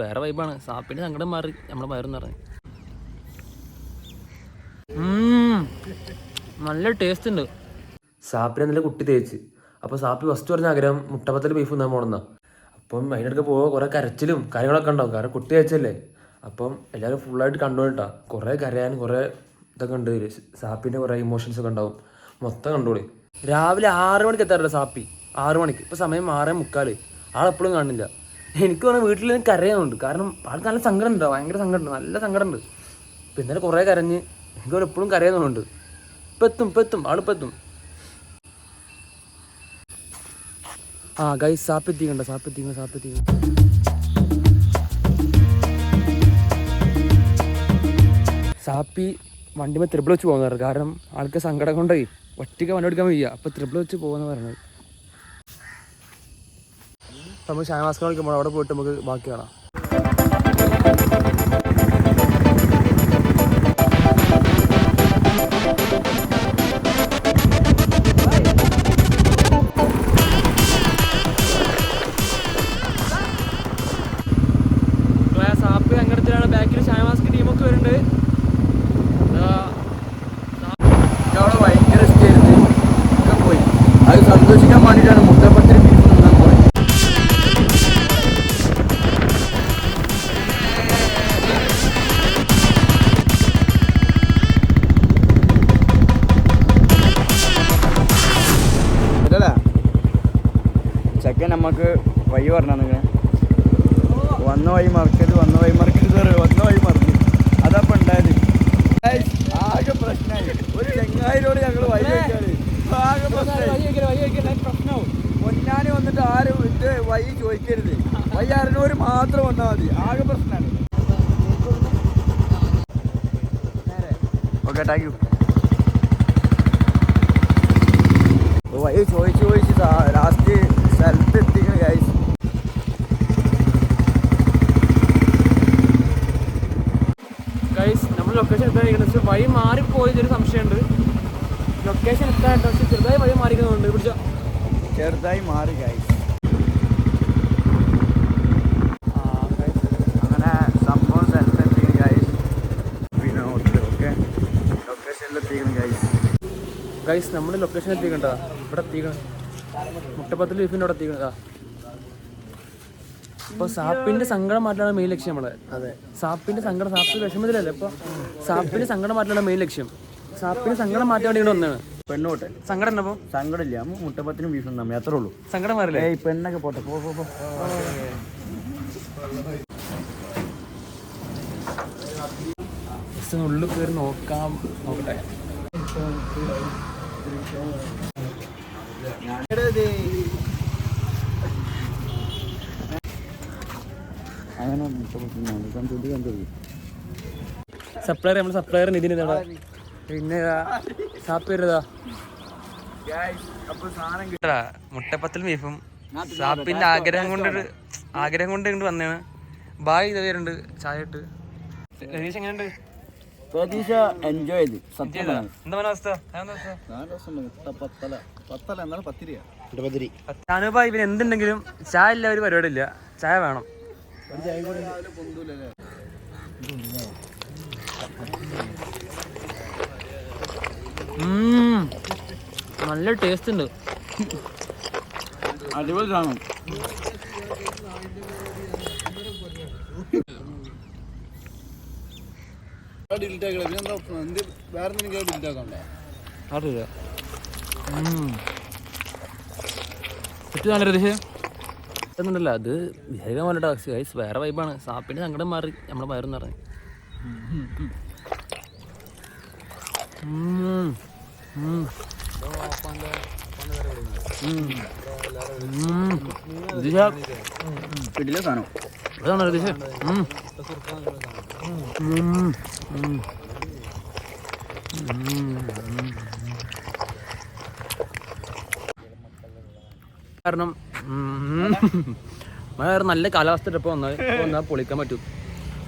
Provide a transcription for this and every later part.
വേറെ വൈബാണ് സാപ്പിന്റെ സങ്കടം മാറി. നമ്മളെ വയറും പറഞ്ഞു നല്ല ടേസ്റ്റ് ഉണ്ട്. സാപ്പിനെ നല്ല കുട്ടി തേച്ച്. അപ്പോൾ സാപ്പി ഫസ്റ്റ് പറഞ്ഞ ആഗ്രഹം മുട്ടപ്പത്തിൽ ബീഫ് തിന്നാൻ പോണെന്നാ. അപ്പം അതിനിടയ്ക്ക് പോകുക കുറേ കരച്ചിലും കാര്യങ്ങളൊക്കെ ഉണ്ടാവും. കാരണം കുട്ടി തേച്ചല്ലേ. അപ്പം എല്ലാവരും ഫുള്ളായിട്ട് കണ്ടുകൊണ്ടിട്ടാ കുറേ കരയാനും കുറേ ഇതൊക്കെ ഉണ്ട്. സാപ്പിന്റെ കുറേ ഇമോഷൻസ് ഒക്കെ ഉണ്ടാവും. മൊത്തം കണ്ടോളി. രാവിലെ ആറ് മണിക്ക് എത്താറില്ല സാപ്പി? ആറ് മണിക്ക്. ഇപ്പം സമയം ആറേ മുക്കാൽ. ആളെപ്പോഴും കാണുന്നില്ല. എനിക്ക് പറഞ്ഞാൽ വീട്ടിൽ നിന്ന് കരയുന്നുണ്ട്. കാരണം ആൾക്ക് നല്ല സങ്കടം ഉണ്ടോ ഭയങ്കര സങ്കടം ഉണ്ട് നല്ല സങ്കടം ഉണ്ട് ഇപ്പം ഇന്നലെ കുറേ കരഞ്ഞ് എനിക്ക് എപ്പോഴും കരയുന്നുണ്ട്. ഇപ്പം എത്തും ഇപ്പം എത്തും. ആളിപ്പം എത്തും. ആ ഗൈ സാപ്പെത്തിക്കണ്ട സാപ്പെത്തിക്കണ്ട സാപ്പെത്തിക്കണ്ട സാപ്പി വണ്ടിമേ ത്രിബിൾ വെച്ച് പോകുന്നവർ കാരണം ആൾക്ക് സങ്കടം കൊണ്ടേ ഒറ്റയ്ക്ക് വണ്ടി എടുക്കാൻ വയ്യ. അപ്പോൾ ത്രിബിൾ വെച്ച് പോകുന്ന പറഞ്ഞത് അപ്പോൾ ഷാനവാസ് ഷാനവാസ്കർ കളിക്കുമ്പോൾ അവിടെ പോയിട്ട് നമുക്ക് ബാക്കി കാണാം. സാപ്പ് സങ്കടത്തിലാണ് ബാക്കിൽ ഷാനവാസ്കർ ടീമൊക്കെ വരുന്നുണ്ട്. അവിടെ ഭയങ്കര സ്റ്റേജ് ഒക്കെ പോയി. അത് സന്തോഷിക്കാൻ വേണ്ടിയിട്ടാണ് നമുക്ക് വഴി പറഞ്ഞാൽ നിങ്ങൾ വന്ന വഴി മറക്കരുത് വന്ന വഴി മറക്കരുത് പറയും. വന്ന വഴി മറന്നു. അതപ്പം ഉണ്ടായത്. ആകെ പ്രശ്നമായി ഒരു ചെങ്ങായിരോട് ഞങ്ങൾ വഴി ആകെ പ്രശ്നമായി പൊന്നാനി വന്നിട്ട് ആരും ഇത് വഴി ചോദിക്കരുത്. വഴി അറിഞ്ഞവർ മാത്രം വന്നാൽ മതി. ആകെ പ്രശ്നമാണ് ഓക്കെ താങ്ക് യു വഴി ചോദിച്ച് ചോദിച്ച് ലാസ്റ്റ് സ്ഥലത്ത് എത്തിക്കണം ഗൈസ് ഗൈസ് എത്താൻ പക്ഷെ വഴി മാറിപ്പോയതൊരു സംശയമുണ്ട്. ലൊക്കേഷൻ എത്താൻ പക്ഷെ ചെറുതായി വഴി മാറിക്കുന്നുണ്ട് പിടിച്ച. ചെറുതായി മാറി അങ്ങനെ സംഭവം ഗൈസ് വിനോദ് ഓക്കെ ലൊക്കേഷനിൽ എത്തിക്കണം ഗൈസ് ഗൈസ് നമ്മൾ ലൊക്കേഷൻ എത്തിക്കണ്ട? ഇവിടെ എത്തിക്കണം. മുട്ടപ്പത്തിൽ ബീഫിന്റെ അവിടെ എത്തിക്കണതാ ഇപ്പൊ സാപ്പിന്റെ സങ്കടം മാറ്റാനാണ് മെയിൻ ലക്ഷ്യം നമ്മളെ. അതെ. സാപ്പിന്റെ സങ്കടം സാപ്പ് വിഷമത്തിലല്ലേ? ഇപ്പൊ സാപ്പിന്റെ സങ്കടം മാറ്റാനാണ് മെയിൻ ലക്ഷ്യം. സാപ്പിന്റെ സങ്കടം മാറ്റാൻ വേണ്ടി ഒന്നാണ് വന്നാണ് പെണ്ണോട്ടെ സങ്കടം എന്നപ്പോ സങ്കടമില്ല. ഇല്ല മുട്ടപ്പത്തിനും ബീഫും തമ്മിൽ. അത്രേ ഉള്ളൂ. സങ്കടം മാറില്ലേ? ഈ പെണ്ണൊക്കെ പോട്ടെ. പോ പോ പോ. ഒന്ന് ഉള്ളിൽ കയറി നോക്കാം. നോക്കട്ടെ. അങ്ങനെ കണ്ടു കണ്ടു. സപ്ലയർ നമ്മൾ സപ്ലയർ നിതിന് പിന്നെ ഇതാ, സാപ്പ് വരുന്നതാ സാധനം കിട്ടാ മുട്ടപ്പത്തിൽ ബീഫും സാപ്പിന്റെ ആഗ്രഹം കൊണ്ടൊരു ആഗ്രഹം കൊണ്ട് ഇങ്ങോട്ട് വന്നതാണ് ബായ് ഇത് വരുന്നുണ്ട് ചായ ഇട്ട്. രതീഷ് എങ്ങനെയുണ്ട്? പ്രതീക്ഷ എൻജോയ് ചെയ്ത്. സത്യം അവസ്ഥ? ഞാനുബായ് ഇവന് എന്തുണ്ടെങ്കിലും ചായ ഇല്ല ഒരു പരിപാടി ഇല്ല ചായ വേണം. നല്ല ടേസ്റ്റ് ഉണ്ട്. അടിപൊളി സാധനം. അറിയില്ല. ചുറ്റും നല്ല രതീഷ്? എന്നുണ്ടല്ലോ അത് വിചാരിക്കാൻ പോലെ ടാക്സി ഗൈസ് വേറെ വൈബാണ് സാപ്പിന്റെ സങ്കടം മാറി നമ്മളെ വയറും പിടിലെ സാധനം രതീഷ്. ഉം. കാരണം മഴ വേറെ നല്ല കാലാവസ്ഥ ഇപ്പോൾ വന്നാൽ വന്നാൽ പൊളിക്കാൻ പറ്റും.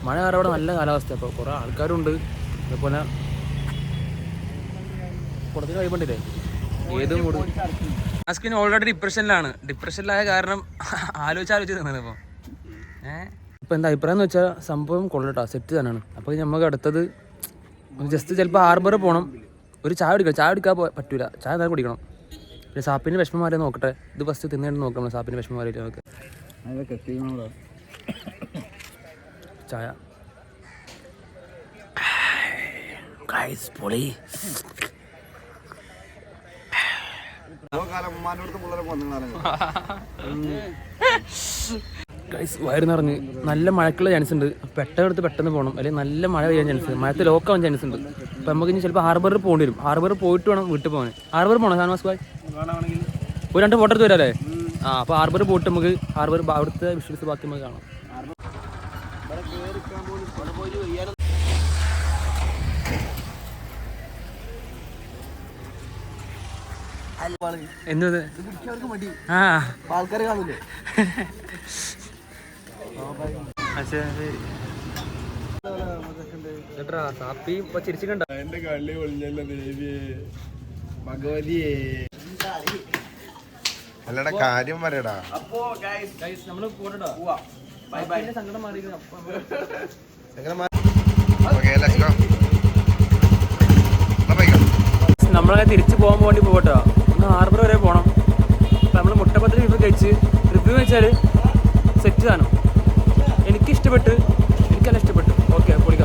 മഴ വേറെ അവിടെ നല്ല കാലാവസ്ഥ അപ്പോൾ കുറേ ആൾക്കാരുണ്ട്. അതേപോലെ കുറച്ച് കഴിയുമ്പോണ്ടില്ലേ ഏതും മൂട് മാസ്കിന് ഓൾറെഡി ഡിപ്രഷനിലാണ് ഡിപ്രഷനിലായ കാരണം ആലോചിച്ച് ആലോചിച്ച് നിന്നത് ഇപ്പോൾ ഏഹ് ഇപ്പം എന്താ അഭിപ്രായം എന്ന് വെച്ചാൽ സംഭവം കൊള്ളട്ടോ. സെറ്റ് തന്നെയാണ്. അപ്പോൾ നമുക്ക് അടുത്തത് ജസ്റ്റ് ചിലപ്പോൾ ഹാർബർ പോകണം ഒരു ചായ കുടിക്കണം. ചായ കുടിക്കാൻ പറ്റൂല. ചായ എന്തായാലും കുടിക്കണം. പിന്നെ സാപ്പിന് വിഷമം മാറി നോക്കട്ടെ? ഇത് ഫസ്റ്റ് തിന്നിട്ട് നോക്കണം സാപ്പിന് വിഷമം അതൊക്കെ ടീമാണോ ചായ. പൊളി. വയറ് നിറഞ്ഞ് നല്ല മഴക്കുള്ള ചാൻസ് ഉണ്ട്. പെട്ടെന്ന് എടുത്ത് പെട്ടെന്ന് പോകണം അല്ലെങ്കിൽ നല്ല മഴ പെയ്യാൻ ചാൻസ് ഉണ്ട്. മഴത്ത് ലോക്കാവാൻ ചാൻസ് ഉണ്ട്. അപ്പം നമുക്ക് ഇനി ചിലപ്പോൾ ഹാർബറിൽ പോകേണ്ടി വരും. ഹാർബറിൽ പോയിട്ട് വേണം വീട്ടിൽ പോകാൻ. ഹാർബറിൽ പോകണം ഷാൻവാസ് ഭായ്? ഒരു രണ്ട് ഫോട്ടോ എടുത്ത് വരാല്ലേ ആ അപ്പോൾ ഹാർബർ പോയിട്ട് നമുക്ക് ഹാർബർ അവിടുത്തെ വിഷ്വൽസ് ബാക്കി നമുക്ക് കാണാം. എന്നത് ആ. ആൾക്കാർ കാണൂലേ? എന്നിട്ടാ സാപ്പി ഇപ്പൊ ചിരിച്ചിട്ടുണ്ടോ. എന്റെ കള്ളി ഒളിഞ്ഞല്ലോ ദേവിയെ. ഭഗവതിയെ. അല്ലടാ കാര്യം പറയടാ. അപ്പോ നമ്മൾ പോവാ. ബൈ ബൈ നമ്മളങ്ങനെ തിരിച്ചു പോകാൻ വേണ്ടി പോകട്ടോ. ഒന്ന് ഹാർബർ വരെ പോകണം അപ്പം നമ്മൾ മുട്ടപ്പത്തിൽ റിവ്യൂ കഴിച്ച് റിവ്യൂ വെച്ചാൽ സെറ്റ് സാധനം എനിക്കിഷ്ടപ്പെട്ട്. എനിക്കല്ല ഇഷ്ടപ്പെട്ടു. ഓക്കെ പൊളി